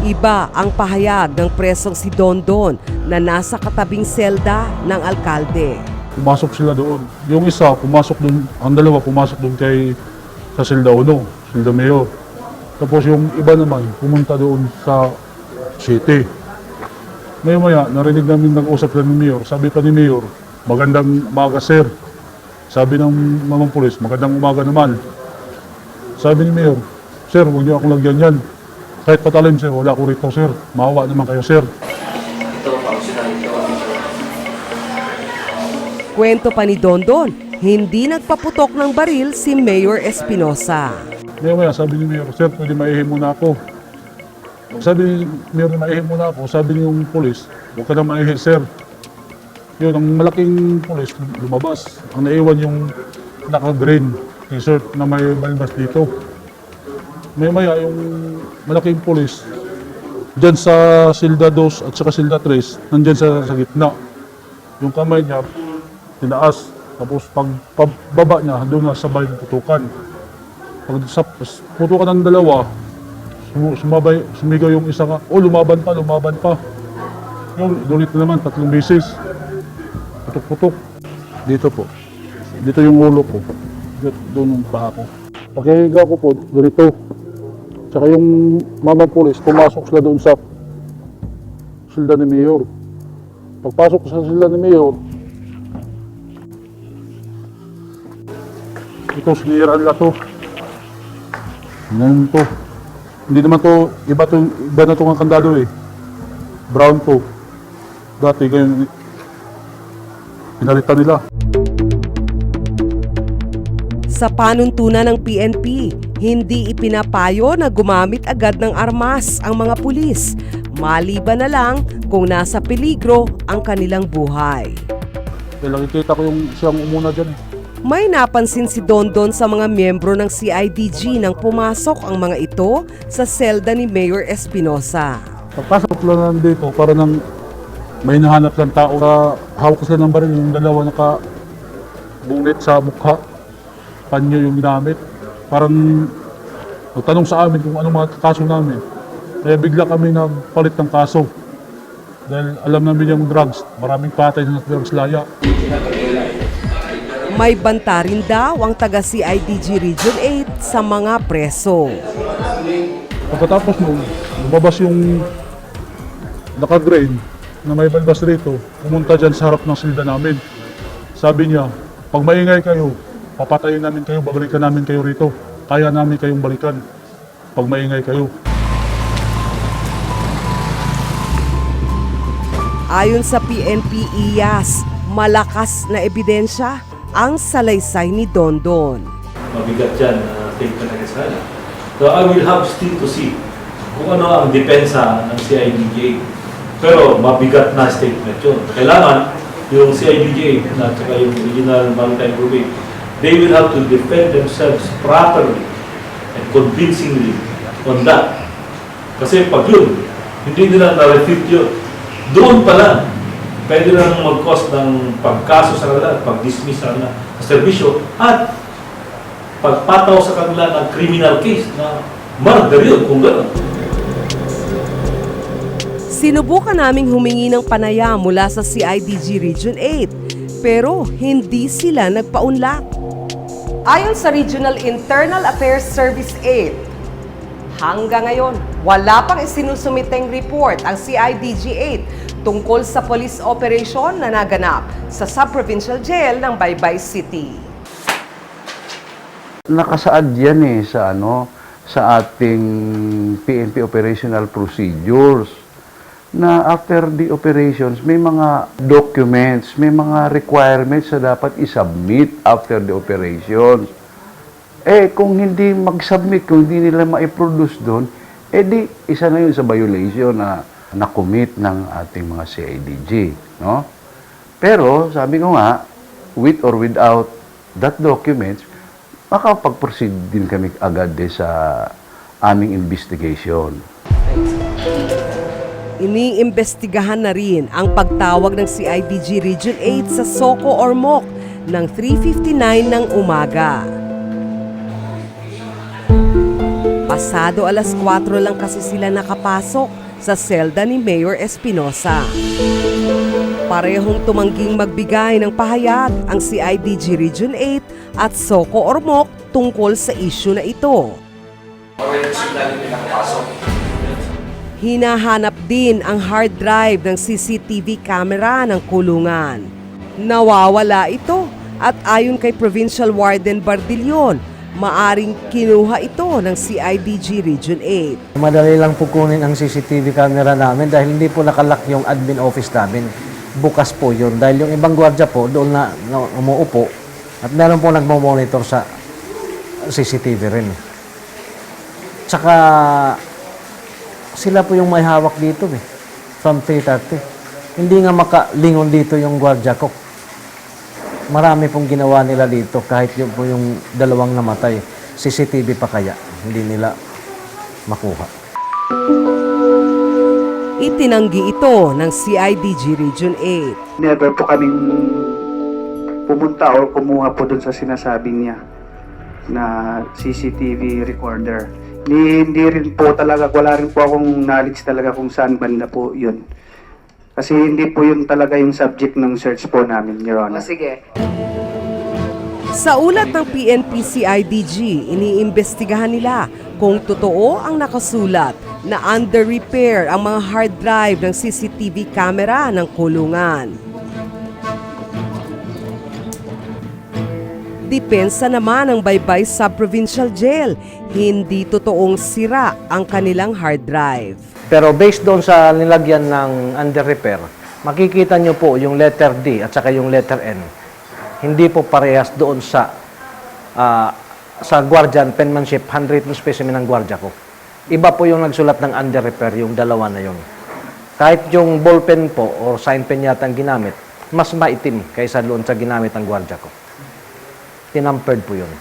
Iba ang pahayag ng presong si Dondon na nasa katabing selda ng alkalde. Pumasok sila doon. Yung isa, pumasok doon, ang dalawa pumasok doon kay sa Silda Uno, Silda Mayor. Tapos yung iba naman, pumunta doon sa city. Maya maya, narinig namin nag-usap sila ni Mayor. Sabi pa ni Mayor, magandang umaga sir. Sabi ng mamang pulis, magandang umaga naman. Sabi ni Mayor, sir, huwag niyo akong lagyan yan. Kahit patalim sir, wala ko rito sir. Maawa naman kayo sir. Kwento pa ni Dondon, hindi nagpaputok ng baril si Mayor Espinosa. Maya, sabi ni Mayor, sir, pwede maihim muna ako. Sabi ni Mayor, maihim muna ako. Sabi ni yung polis, huwag ka na maihim, sir. Yun, ang malaking polis lumabas. Ang naiwan yung naka-green t-shirt na may balbas dito. Maya maya, yung malaking polis, dyan sa Silda 2 at saka Silda 3, nandyan sa, sa gitna. Yung kamay niya, tinaas. Tapos pag pagbaba niya, doon na sabay putukan. Pag sa putukan ng dalawa, sum- sumabay, sumigaw yung isa nga, oh lumaban pa, lumaban pa. Yung inulit na naman, tatlong beses. Putok-putok. Dito po. Dito yung ulo ko. Dito, doon yung paa ko. Pagkahiga ko po, ganito. Tsaka yung mamang pulis, pumasok sila doon sa silda ni Mayor. Pagpasok sa silda ni Mayor, ito sinira nila to. Ngayon to. Hindi naman to, iba to, iba na itong kandado eh. Brown to. Dati ngayon, pinalitan nila. Sa panuntunan ng PNP, hindi ipinapayo na gumamit agad ng armas ang mga pulis, maliban na lang kung nasa peligro ang kanilang buhay. Kaya nakikita ko yung siyang umuna dyan eh. May napansin si Dondon sa mga miyembro ng CIDG nang pumasok ang mga ito sa selda ni Mayor Espinosa. Pagpasok lang nandito, para nang may nahanap ng tao na hawak sila ng baril, yung dalawa naka bunit sa mukha. Panyo yung ginamit. Parang nagtanong sa amin kung anong mga kaso namin. Kaya bigla kami nagpalit ng kaso. Dahil alam namin yung drugs, maraming patay na drugs laya. May banta rin daw ang taga CIDG Region 8 sa mga preso. Pagkatapos nung lumabas yung naka-grain na may balbas rito, pumunta dyan sa harap ng silda namin. Sabi niya, pag maingay kayo, papatayin namin kayo, babalikan namin kayo rito. Kaya namin kayong balikan pag maingay kayo. Ayon sa PNP IAS, malakas na ebidensya ang salaysay ni Dondon. mabigat yan na take na kasala. So I will have still to see kung ano ang depensa ng CIDJ. Pero mabigat na statement yun. Kailangan yung CIDJ at saka yung Regional Maritime Group, they will have to defend themselves properly and convincingly on that. Kasi pag yun, hindi nila na-refute yun. Doon pa lang, pwede na mag-cause ng pagkaso sa kanila, pag-dismiss sa kanila sa serbisyo at pagpataw sa kanila ng criminal case na murder yun kung gano'n. Sinubukan naming humingi ng panaya mula sa CIDG Region 8 pero hindi sila nagpaunlak. Ayon sa Regional Internal Affairs Service 8, hanggang ngayon wala pang isinusumiteng report ang CIDG 8 tungkol sa police operation na naganap sa Sub-Provincial Jail ng Baybay City. nakasaad yan eh sa ano sa ating PNP operational procedures na after the operations may mga documents, may mga requirements na dapat i-submit after the operations. Eh kung hindi mag-submit, kung hindi nila ma-produce doon, eh di isa na yun sa violation na na-commit ng ating mga CIDG, no? Pero sabi ko nga, with or without that documents, makapag-proceed din kami agad eh sa aming investigation. Iniimbestigahan na rin ang pagtawag ng CIDG Region 8 sa Soko or MOC ng 3.59 ng umaga. Pasado alas 4 lang kasi sila nakapasok sa selda ni Mayor Espinosa. Parehong tumangging magbigay ng pahayag ang CIDG Region 8 at Soko Ormoc tungkol sa issue na ito. Hinahanap din ang hard drive ng CCTV camera ng kulungan. Nawawala ito at ayon kay Provincial Warden Bardillon, maaring kinuha ito ng CIDG Region 8. Madali lang po kunin ang CCTV camera namin dahil hindi po nakalak yung admin office namin. Bukas po yun. Dahil yung ibang gwardiya po doon na, na umuupo at meron po nagmo-monitor sa CCTV rin. Tsaka sila po yung may hawak dito eh. From 3.30. Hindi nga makalingon dito yung gwardiya ko. Marami pong ginawa nila dito kahit yung po yung dalawang namatay. CCTV pa kaya. Hindi nila makuha. Itinanggi ito ng CIDG Region 8. never po kaming pumunta or kumuha po dun sa sinasabi niya na CCTV recorder. Ni, hindi rin po talaga, wala rin po akong knowledge talaga kung saan banda po yun. Kasi hindi po yun talaga yung subject ng search po namin, Your Honor. Sa ulat ng PNP CIDG, iniimbestigahan nila kung totoo ang nakasulat na under repair ang mga hard drive ng CCTV camera ng kulungan. Depensa naman ng Baybay Sub-Provincial Jail, hindi totoong sira ang kanilang hard drive. Pero based doon sa nilagyan ng under repair, makikita nyo po yung letter D at saka yung letter N. Hindi po parehas doon sa ah, sa guardian penmanship handwritten specimen ng gwardiya ko. Iba po yung nagsulat ng under repair, yung dalawa na yun. Kahit yung ballpen po or sign pen yata ang ginamit, mas maitim kaysa doon sa ginamit ng gwardiya ko. Tinampered po yun.